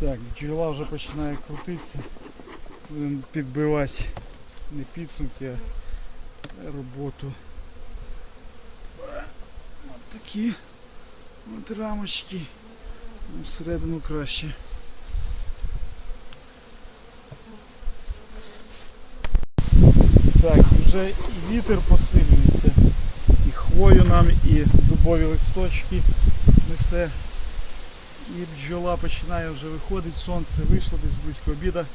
Так, бджола вже починає крутитися. Будемо підбивати не підсумки, а роботу. Ось такі от рамочки. Ну, Всередину краще. Так, вже і вітер посилюється, і хвою нам, і дубові листочки несе. І бджола починає вже виходити, сонце вийшло десь близько обіда.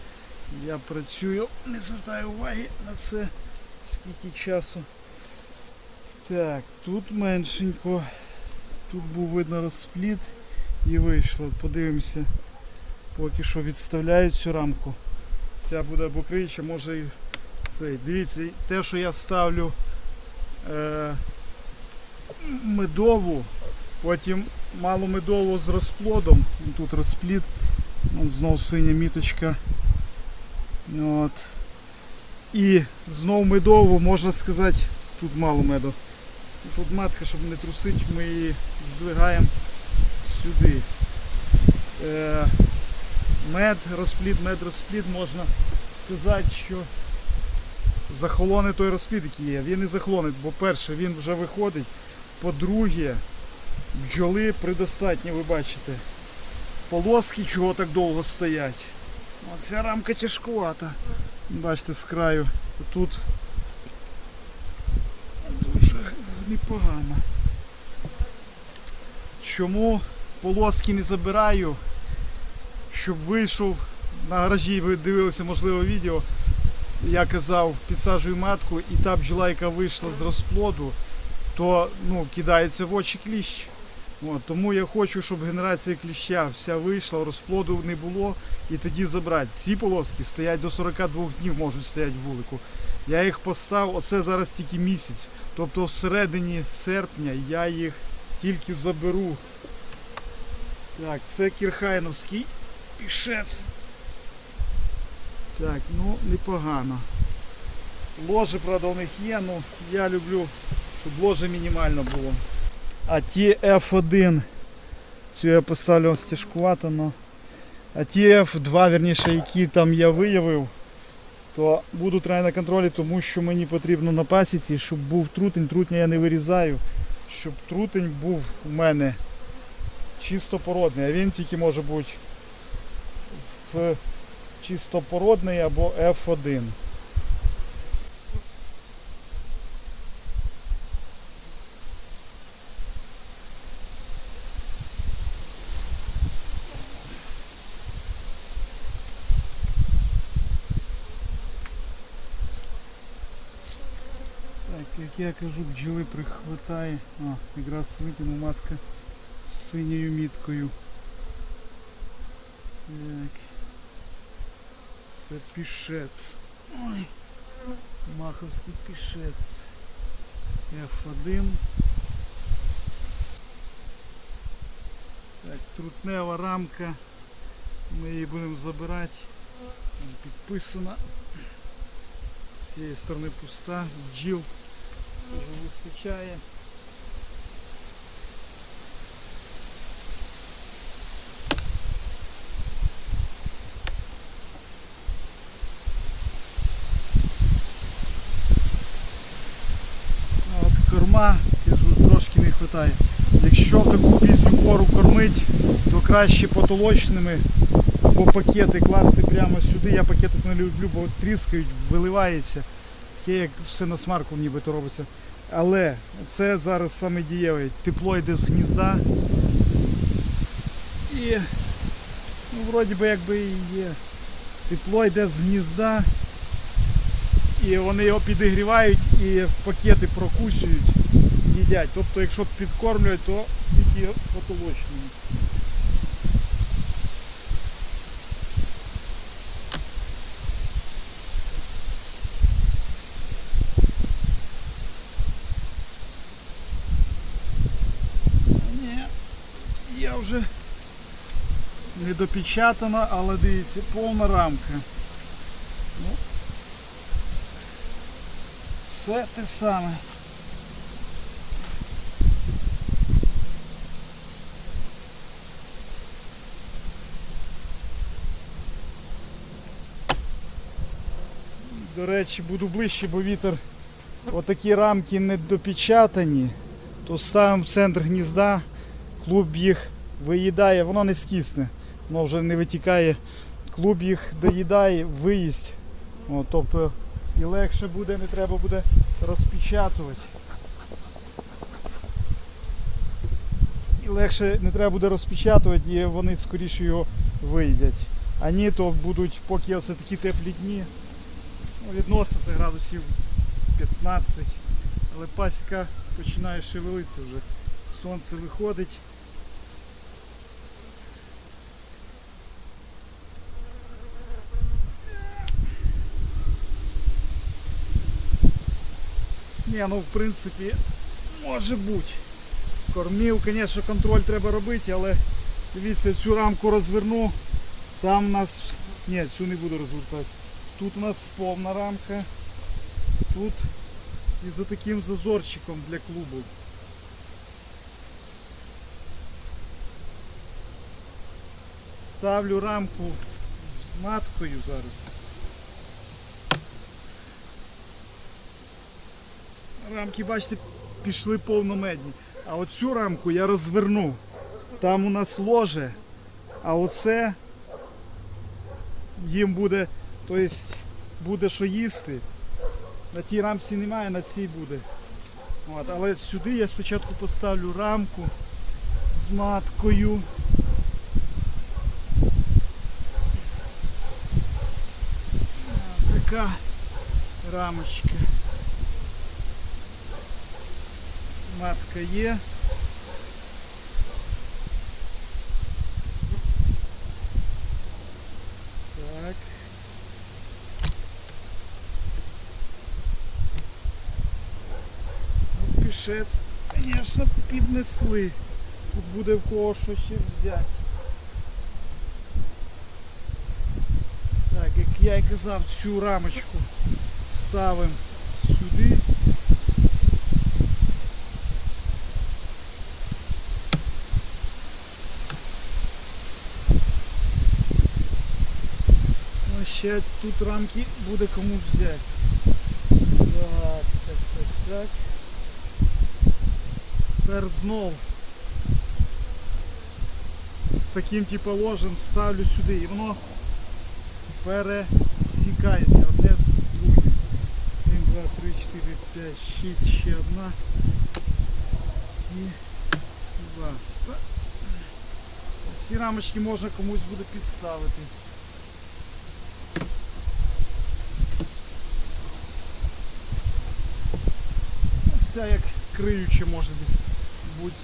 Я працюю, не звертаю уваги на це, скільки часу. Так, тут меншенько. Тут був видно розспліт і вийшло. Подивимося. Поки що відставляю цю рамку. Ця буде або криюча, може і цей. Дивіться, те, що я ставлю е, медову, потім мало медову з розплодом. Тут розплід. Вон знов синя міточка. От. І знов медову, можна сказати, тут мало меду. Тут матка, щоб не трусить, ми її здвигаємо сюди. Е, мед, розплід, мед, розплід, можна сказати, що захолоне той розплід, який є. Він і захолонить, бо перше, він вже виходить. По-друге, бджоли предостатньо, ви бачите. Полоски чого так довго стоять. Оця рамка тяжкувата. Бачите, з краю. Тут дуже непогано. Чому полоски не забираю? Щоб вийшов на гаражі, ви дивилися, можливо, відео. Я казав, підсаджую матку і та бджола, яка вийшла з розплоду, то ну, кидається в очі кліщ. От, тому я хочу, щоб генерація кліща вся вийшла, розплоду не було і тоді забрати. Ці полоски стоять до 42 днів, можуть стояти в вулику. Я їх постав, оце зараз тільки місяць. Тобто всередині серпня я їх тільки заберу. Так, це Кірхайновський пішець. Так, ну непогано. Ложе, правда, у них є, ну я люблю, щоб ложе мінімально було. А ті F1, цю я поставлю тяжкувато, но. А ті F2, верніше, які там я виявив, то буду тримати на контролі, тому що мені потрібно на пасіці, щоб був трутень, трутня я не вирізаю, щоб трутень був у мене чистопородний, а він тільки може бути в чистопородний або F1. Так, як я кажу, бджоли прихватає. А, якраз витягну матка з синьою міткою. Так. Це пішець. Ой. Маховський пішець. F1. Так, трутнева рамка. Ми її будемо забирати. Підписана. З цієї сторони пуста. Бджіл вже вистачає. От корма, кажу, трошки не вистачає. Якщо таку пізню пору кормить, то краще потолочними або пакети класти прямо сюди. Я пакети не люблю, бо тріскають, виливається. Таке як все на смарку нібито робиться. Але це зараз саме дієвий. Тепло йде з гнізда. І ну, вроді би якби і є. Тепло йде з гнізда. І вони його підігрівають і пакети прокусюють, їдять. Тобто, якщо підкормлюють, то тільки потолочні. не допечатано, але дивіться, повна рамка. Ну, Все те саме. До речі, буду ближче, бо вітер отакі рамки не допечатані, то сам в центр гнізда клуб їх виїдає, воно не скисне воно вже не витікає. Клуб їх доїдає, виїсть. О, тобто і легше буде, не треба буде розпечатувати. І легше не треба буде розпечатувати, і вони скоріше його виїдять. А ні, то будуть, поки оце такі теплі дні, відноситься градусів 15, але пасіка починає шевелитися вже. Сонце виходить. Ні, ну в принципі може бути. Кормів, звісно, контроль треба робити, але дивіться, цю рамку розверну. Там у нас... Ні, цю не буду розвертати. Тут у нас повна рамка. Тут і за таким зазорчиком для клубу. Ставлю рамку з маткою зараз. Рамки, бачите, пішли повномедні. А оцю рамку я розверну. Там у нас ложе, а оце їм буде, тобто буде що їсти. На тій рамці немає, на цій буде. От, але сюди я спочатку поставлю рамку з маткою. Така рамочка. Матка є. Так. Ну, Пішець, звісно, піднесли. Тут буде в кого що ще взяти. Так, як я і казав, цю рамочку ставимо сюди. Ну, ще тут рамки буде кому взяти. Так, так, так, так. Тепер знов з таким типу ложем ставлю сюди і воно пересікається одне з другим. 1, 2, 3, 4, 5, 6, ще одна. І баста. Ці рамочки можна комусь буде підставити. Ця як криюче може десь бути.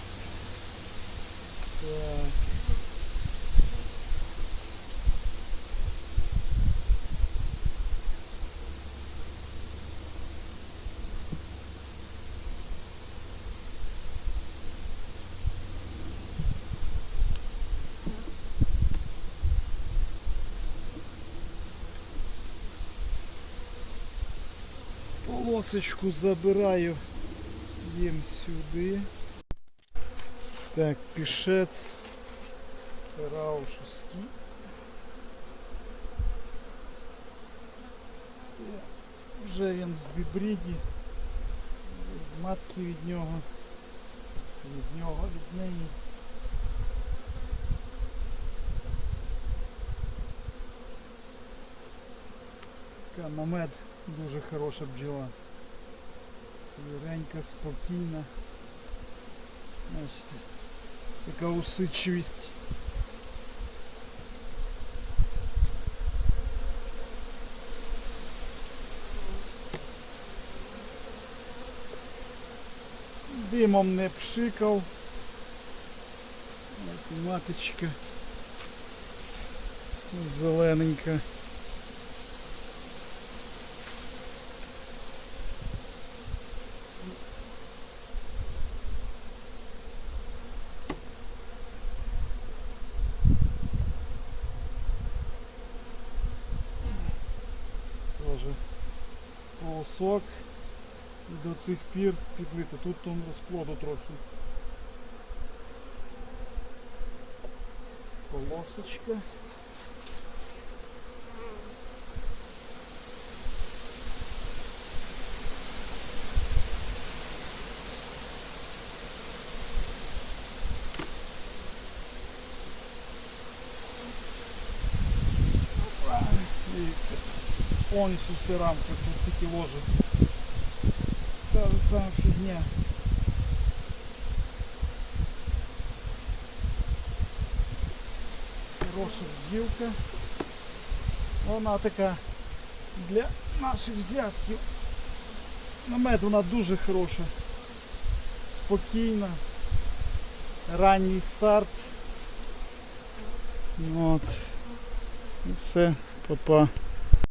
Полосочку забираю їм сюди. Так, пішець раушевський. Це вже він в гібриді. Матки від нього. Від нього, від неї. Така на мед дуже хороша бджола. Сіренька, спокійна. Бачите, така усидчивість. Димом не пшикав. Маточка зелененька. Тоже полосок і до цих пір підлити. Тут там розплоду трохи. Полосочка. Повністю всі рамки, тут тільки ложить. Та сама фігня. Хороша бджілка. Вона така для наших взятків. Намет вона дуже хороша. Спокійна. Ранній старт. От. І все, папа.